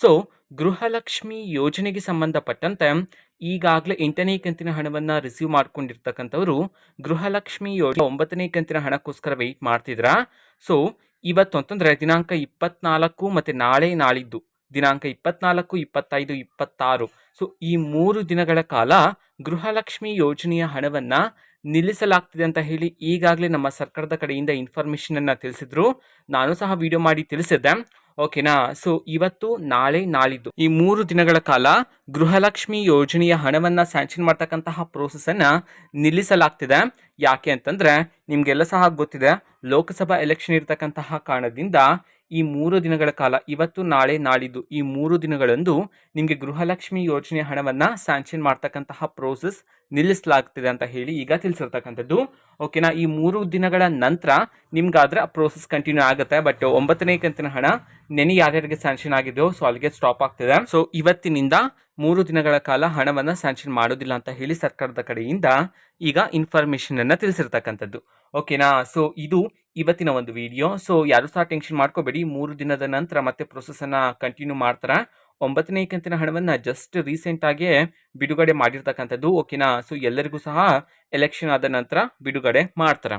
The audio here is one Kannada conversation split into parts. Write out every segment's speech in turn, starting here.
ಸೊ ಗೃಹಲಕ್ಷ್ಮಿ ಯೋಜನೆಗೆ ಸಂಬಂಧಪಟ್ಟಂತೆ ಈಗಾಗಲೇ ಎಂಟನೇ ಕಂತಿನ ಹಣವನ್ನು ರಿಸೀವ್ ಮಾಡ್ಕೊಂಡಿರ್ತಕ್ಕಂಥವ್ರು ಗೃಹಲಕ್ಷ್ಮಿ ಯೋಜನೆ ಒಂಬತ್ತನೇ ಕಂತಿನ ಹಣಕ್ಕೋಸ್ಕರ ವೆಯ್ಟ್ ಮಾಡ್ತಿದ್ರಾ? ಸೊ ಇವತ್ತು ಅಂತಂದರೆ ದಿನಾಂಕ ಇಪ್ಪತ್ನಾಲ್ಕು ಮತ್ತು ನಾಳೆ ನಾಳಿದ್ದು, ದಿನಾಂಕ ಇಪ್ಪತ್ನಾಲ್ಕು, ಇಪ್ಪತ್ತೈದು, ಇಪ್ಪತ್ತಾರು. ಸೊ ಈ ಮೂರು ದಿನಗಳ ಕಾಲ ಗೃಹಲಕ್ಷ್ಮಿ ಯೋಜನೆಯ ಹಣವನ್ನು ನಿಲ್ಲಿಸಲಾಗ್ತಿದೆ ಅಂತ ಹೇಳಿ ಈಗಾಗಲೇ ನಮ್ಮ ಸರ್ಕಾರದ ಕಡೆಯಿಂದ ಇನ್ಫಾರ್ಮೇಷನನ್ನು ತಿಳಿಸಿದ್ರು. ನಾನು ಸಹ ವಿಡಿಯೋ ಮಾಡಿ ತಿಳಿಸಿದ್ದೆ. ಓಕೆನಾ? ಸೊ ಇವತ್ತು ನಾಳೆ ನಾಳಿದ್ದು. ಈ ಮೂರು ದಿನಗಳ ಕಾಲ ಗೃಹಲಕ್ಷ್ಮಿ ಯೋಜನೆಯ ಹಣವನ್ನು ಸ್ಯಾಂಕ್ಷನ್ ಮಾಡ್ತಕ್ಕಂತಹ ಪ್ರೋಸೆಸನ್ನು ನಿಲ್ಲಿಸಲಾಗ್ತಿದೆ. ಯಾಕೆ ಅಂತಂದರೆ ನಿಮಗೆಲ್ಲ ಸಹ ಗೊತ್ತಿದೆ, ಲೋಕಸಭಾ ಎಲೆಕ್ಷನ್ ಇರತಕ್ಕಂತಹ ಕಾರಣದಿಂದ ಈ ಮೂರು ದಿನಗಳ ಕಾಲ, ಇವತ್ತು, ನಾಳೆ, ನಾಳಿದ್ದು ಈ ಮೂರು ದಿನಗಳಂದು ನಿಮಗೆ ಗೃಹಲಕ್ಷ್ಮಿ ಯೋಜನೆ ಹಣವನ್ನು ಸ್ಯಾಂಕ್ಷನ್ ಮಾಡ್ತಕ್ಕಂತಹ ಪ್ರೋಸೆಸ್ ನಿಲ್ಲಿಸಲಾಗ್ತಿದೆ ಅಂತ ಹೇಳಿ ಈಗ ತಿಳಿಸಿರ್ತಕ್ಕಂಥದ್ದು. ಓಕೆನಾ ಈ ಮೂರು ದಿನಗಳ ನಂತರ ನಿಮ್ಗಾದ್ರೆ ಆ ಪ್ರೋಸೆಸ್ ಕಂಟಿನ್ಯೂ ಆಗುತ್ತೆ. ಬಟ್ ಒಂಬತ್ತನೇ ಕಂತಿನ ಹಣ ನೆನೆ ಯಾರ್ಯಾರಿಗೆ ಸ್ಯಾಂಕ್ಷನ್ ಆಗಿದೆಯೋ ಸೊ ಅಲ್ಲಿಗೆ ಸ್ಟಾಪ್ ಆಗ್ತಿದೆ. ಸೊ ಇವತ್ತಿನಿಂದ ಮೂರು ದಿನಗಳ ಕಾಲ ಹಣವನ್ನು ಸ್ಯಾಂಕ್ಷನ್ ಮಾಡೋದಿಲ್ಲ ಅಂತ ಹೇಳಿ ಸರ್ಕಾರದ ಕಡೆಯಿಂದ ಈಗ ಇನ್ಫಾರ್ಮೇಷನ್ ಅನ್ನು ತಿಳಿಸಿರ್ತಕ್ಕಂಥದ್ದು. ಓಕೆನಾ ಸೊ ಇದು ಇವತ್ತಿನ ಒಂದು ವಿಡಿಯೋ ಸೊ ಯಾರು ಸಹ ಟೆನ್ಷನ್ ಮಾಡ್ಕೋಬೇಡಿ. ಮೂರು ದಿನದ ನಂತರ ಮತ್ತೆ ಪ್ರೊಸೆಸನ್ನು ಕಂಟಿನ್ಯೂ ಮಾಡ್ತಾರೆ. ಒಂಬತ್ತನೇ ಕಂತಿನ ಹಣವನ್ನು ಜಸ್ಟ್ ರೀಸೆಂಟಾಗೆ ಬಿಡುಗಡೆ ಮಾಡಿರ್ತಕ್ಕಂಥದ್ದು. ಓಕೆನಾ ಸೊ ಎಲ್ಲರಿಗೂ ಸಹ ಎಲೆಕ್ಷನ್ ಆದ ನಂತರ ಬಿಡುಗಡೆ ಮಾಡ್ತಾರೆ.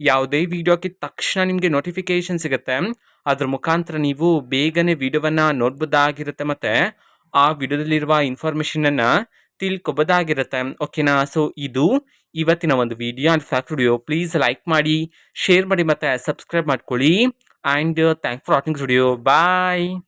ಯಾವುದೇ ವಿಡಿಯೋಕ್ಕೆ ತಕ್ಷಣ ನಿಮಗೆ ನೋಟಿಫಿಕೇಶನ್ ಸಿಗುತ್ತೆ. ಅದ್ರ ಮುಖಾಂತರ ನೀವು ಬೇಗನೆ ವಿಡಿಯೋವನ್ನು ನೋಡ್ಬೋದಾಗಿರುತ್ತೆ ಮತ್ತು ಆ ವಿಡಿಯೋದಲ್ಲಿರುವ ಇನ್ಫಾರ್ಮೇಷನನ್ನು ತಿಳ್ಕೊಬೋದಾಗಿರುತ್ತೆ. ಓಕೆನಾ ಸೊ ಇದು ಇವತ್ತಿನ ಒಂದು video and fact video please like ಮಾಡಿ ಶೇರ್ ಮಾಡಿ ಮತ್ತು ಸಬ್ಸ್ಕ್ರೈಬ್ ಮಾಡ್ಕೊಳ್ಳಿ. And thank for watching video bye